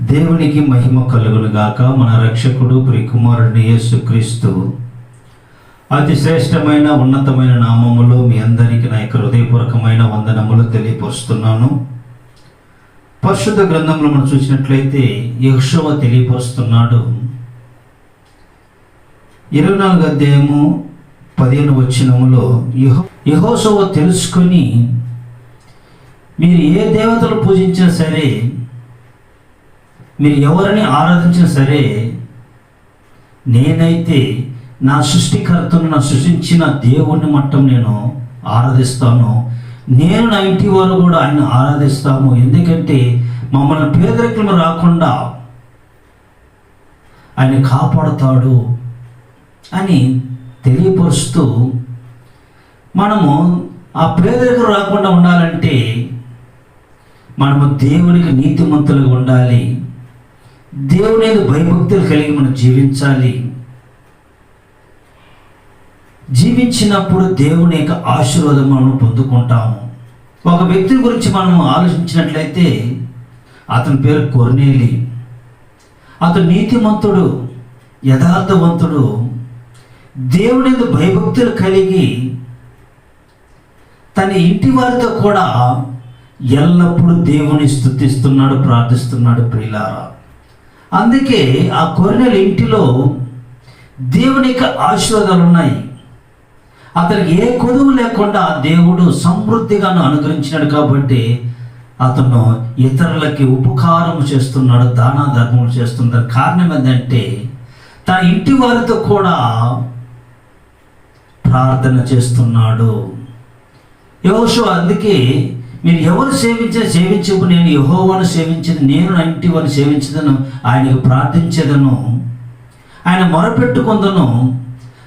దేవునికి మహిమ కలుగును గాక. మన రక్షకుడు ప్రికుమారుడిని యేసుక్రీస్తు అతి శ్రేష్టమైన ఉన్నతమైన నామములో మీ అందరికీ నా యొక్క హృదయపూర్వకమైన వందనములు తెలియపరుస్తున్నాను. పరిశుద్ధ గ్రంథంలో మనం చూసినట్లయితే యక్షవ తెలియపరుస్తున్నాడు. ఇరవై నాలుగు అధ్యాయము పదిహేను వచ్చినములో యహో యహోసవ తెలుసుకొని మీరు ఏ దేవతలు పూజించినా సరే మీరు ఎవరిని ఆరాధించినా సరే నేనైతే నా సృష్టికర్తను నా సృష్టించిన దేవుణ్ణి మట్టం నేను ఆరాధిస్తాను. నేను నా ఇంటి వారు కూడా ఆయన ఆరాధిస్తాము. ఎందుకంటే మమ్మల్ని పేదరికం రాకుండా ఆయన కాపాడుతాడు అని తెలియపరుస్తూ మనము ఆ పేదరికం రాకుండా ఉండాలంటే మనము దేవునికి నీతిమంతులుగా ఉండాలి. దేవుని మీద భయభక్తులు కలిగి మనం జీవించాలి. జీవించినప్పుడు దేవుని యొక్క ఆశీర్వాదం మనం పొందుకుంటాము. ఒక వ్యక్తి గురించి మనం ఆలోచించినట్లయితే అతని పేరు కొర్నేలి. అతను నీతిమంతుడు యథార్థవంతుడు. దేవుని భయభక్తులు కలిగి తన ఇంటి వారితో కూడా ఎల్లప్పుడూ దేవుని స్థుతిస్తున్నాడు ప్రార్థిస్తున్నాడు ప్రియులారా. అందుకే ఆ కొర్రెల ఇంటిలో దేవుని యొక్క ఆశీర్వాదాలు ఉన్నాయి అతనికి ఏ కొదువు లేకుండా దేవుడు సమృద్ధిగాను అనుగ్రహించినాడు కాబట్టి అతను ఇతరులకి ఉపకారం చేస్తున్నాడు దాన ధర్మం చేస్తున్నాడు. కారణం ఏంటంటే తన ఇంటి వారితో కూడా ప్రార్థన చేస్తున్నాడు. యోషు అందుకే మీరు ఎవరు సేవించే సేవించకు నేను యహోవాను సేవించేది నేను నా ఇంటి వారిని సేవించదను ఆయనకు ప్రార్థించేదను. ఆయన మొరపెట్టుకుందను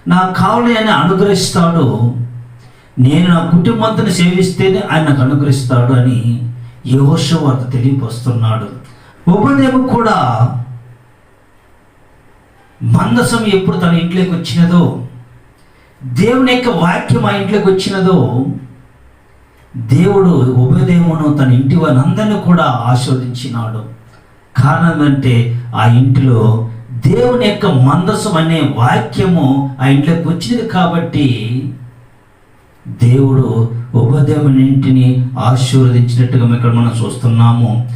నా కావలి ఆయన అనుగ్రహిస్తాడు. నేను నా కుటుంబంతో సేవిస్తేనే ఆయన నాకు అనుగ్రహిస్తాడు అని యహోష వార్త తెలియపరుస్తున్నాడు. ఉపదేవం కూడా మందసం ఎప్పుడు తన ఇంట్లోకి వచ్చినదో దేవుని యొక్క వాక్యం ఆ ఇంట్లోకి వచ్చినదో దేవుడు ఉభయదేవును తన ఇంటి వారందరినీ కూడా ఆస్వాదించినాడు కారణం అంటే ఆ ఇంటిలో దేవుని యొక్క మందసం అనే వాక్యము ఆ ఇంట్లోకి వచ్చింది కాబట్టి దేవుడు ఉపదేవుని ఇంటిని ఆశీర్వదించినట్టుగా ఇక్కడ మనం చూస్తున్నాము.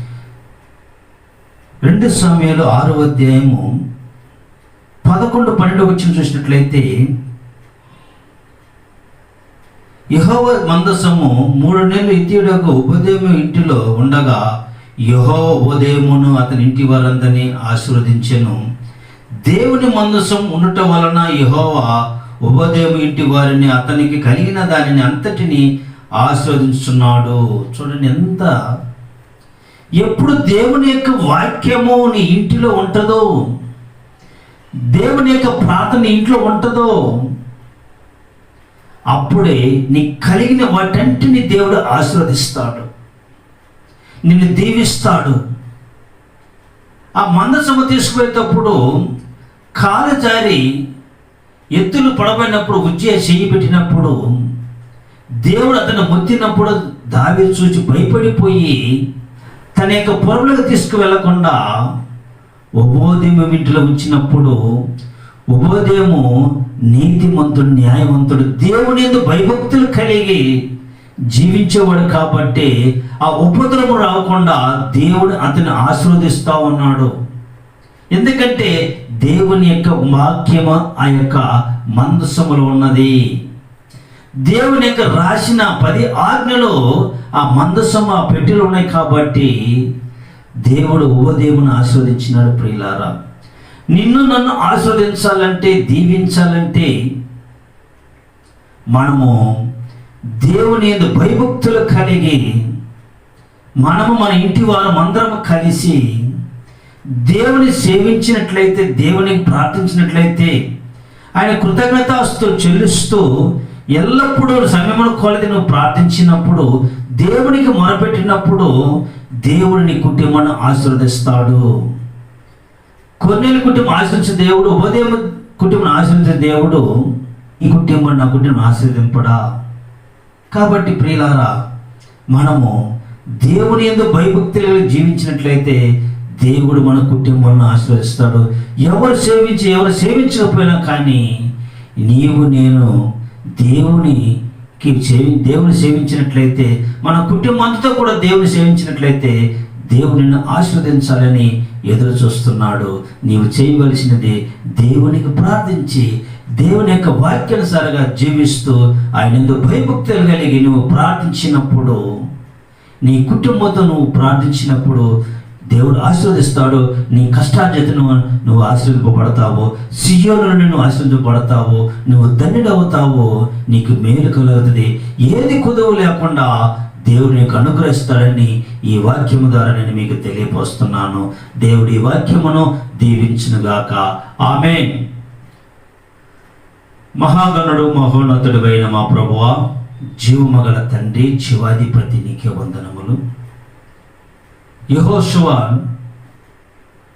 రెండు సమయాలు ఆరో అధ్యాయము పదకొండు పన్నెండు వచ్చిన చూసినట్లయితే యహోవ మందసము మూడు నెలలు ఇతీయుడకు ఉపదేము ఇంటిలో ఉండగా యహో ఉపదేమును అతని ఇంటి వారందరినీ ఆశీర్వదించెను. దేవుని మందసం ఉండటం వలన యహోవా ఉపదేము ఇంటి వారిని అతనికి కలిగిన దానిని అంతటిని ఆస్వాదించున్నాడు చూడండి ఎంత ఎప్పుడు దేవుని యొక్క వాక్యము నీ ఇంటిలో ఉంటుందో దేవుని యొక్క ప్రార్థన ఇంట్లో ఉంటుందో అప్పుడే నీ కలిగిన వాటంటిని దేవుడు ఆశీర్వదిస్తాడు. నిన్ను దీవిస్తాడు. ఆ మందసము తీసుకుపోయేటప్పుడు కాలు జారి ఎత్తులు పడబడినప్పుడు ఉజ్జయ చెయ్యి పెట్టినప్పుడు దేవుడు అతను మొత్తినప్పుడు దావి చూచి భయపడిపోయి తన యొక్క పొరలకు తీసుకువెళ్ళకుండా ఉభోదయము ఇంటిలో ఉంచినప్పుడు ఉభోదయము నీతిమంతుడు న్యాయవంతుడు దేవుని ఎందు భయభక్తులు కలిగి జీవించేవాడు కాబట్టి ఆ ఉపద్రవం రాకుండా దేవుడు అతన్ని ఆశీర్వదిస్తా ఉన్నాడు. ఎందుకంటే దేవుని యొక్క వాక్యమ ఆ యొక్క మందసములో ఉన్నది. దేవుని యొక్క రాసిన పది ఆజ్ఞలు ఆ మందసము ఆ పెట్టెలు ఉన్నాయి కాబట్టి దేవుడు ఉపదేవుని ఆస్వాదించినాడు ప్రియులారా. నిన్ను నన్ను ఆస్వాదించాలంటే దీవించాలంటే మనము దేవుని భయభక్తులు కలిగి మనము మన ఇంటి వారం అందరం కలిసి దేవుని సేవించినట్లయితే దేవుని ప్రార్థించినట్లయితే ఆయన కృతజ్ఞతాస్తూ చెల్లిస్తూ ఎల్లప్పుడూ సమయమును కొలది నువ్వు ప్రార్థించినప్పుడు దేవునికి మొరపెట్టినప్పుడు దేవుడిని కుటుంబాన్ని ఆశీర్వదిస్తాడు. కొన్నేళ్ళ కుటుంబం ఆశ్రయించిన దేవుడు ఉదయం కుటుంబం ఆశ్రయించిన దేవుడు ఈ కుటుంబం నా కుటుంబం ఆశీర్దింపడా కాబట్టి ప్రియులారా మనము దేవుని ఎందు భయభక్తులు జీవించినట్లయితే దేవుడు మన కుటుంబాలను ఆశీర్వదిస్తాడు. ఎవరు సేవించి ఎవరు సేవించకపోయినా కానీ నీవు నేను దేవునికి సేవి దేవుని సేవించినట్లయితే మన కుటుంబంతో కూడా దేవుని సేవించినట్లయితే దేవుడు నిన్ను ఆశీర్వదించాలని ఎదురు చూస్తున్నాడు నీవు చేయవలసినది దేవునికి ప్రార్థించి దేవుని యొక్క వాక్యానుసారంగా జీవిస్తూ ఆయన ఎందుకు భయభక్తులు కలిగి నువ్వు ప్రార్థించినప్పుడు నీ కుటుంబంతో నువ్వు ప్రార్థించినప్పుడు దేవుడు ఆశీర్వదిస్తాడు. నీ కష్టార్జతను నువ్వు ఆశీర్వదింపబడతావు. సియోలను నువ్వు ఆశీర్వదింపబడతావు. నువ్వు ధన్యుడవుతావు. నీకు మేలు కలుగుతుంది. ఏది కుదవు లేకుండా దేవుడు నీకు అనుగ్రహిస్తాడని ఈ వాక్యము ద్వారా నేను మీకు తెలియపోస్తున్నాను. దేవుడి ఈ వాక్యమును దీవించునుగాక. ఆమె మహాగణుడు మహోన్నతుడు అయిన మా ప్రభువ జీవమగల తండ్రి జీవాధిపతి నీకే వందనములు. యహోశువ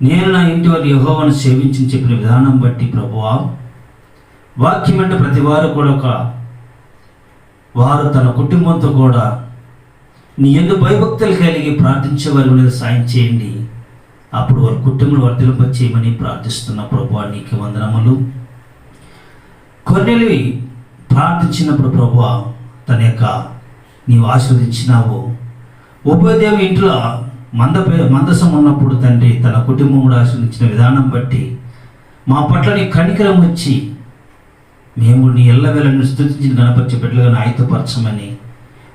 నేను నా ఇంటి వారి యహోవను సేవించి చెప్పిన విధానం బట్టి ప్రభువా వాక్యం అంటే ప్రతి వారు కూడా ఒక వారు తన కుటుంబంతో కూడా నీ ఎందు భయభక్తులు కలిగి ప్రార్థించే వారి మీద సాయం చేయండి. అప్పుడు వారి కుటుంబం వర్తింప చేయమని ప్రార్థిస్తున్న ప్రభు నీకు వందనములు. కొన్నెలివి ప్రార్థించినప్పుడు ప్రభు తన యొక్క నీవు ఆస్వాదించినావు ఉభయదేవి ఇంట్లో మంద మందసం ఉన్నప్పుడు తండ్రి తన కుటుంబం కూడా ఆస్వాదించిన విధానం బట్టి మా పట్ల నీ కనికరం వచ్చి మేము నీ ఎల్లవేళను స్థుతించిన గణపరిచే బిడ్డలుగా ఆయుధపరచమని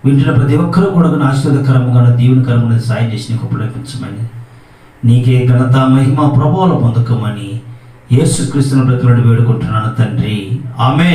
వింటున్న ప్రతి ఒక్కరూ కూడా ఆశీర్వదకరముగా దీవెనకరముగా సాయం చేసి నీకు ఉపయోగించమని నీకే ఘనత మహిమ ప్రభావం పొందకమని యేసుక్రీస్తుని ప్రతిలో వేడుకుంటున్నాను తండ్రి. ఆమె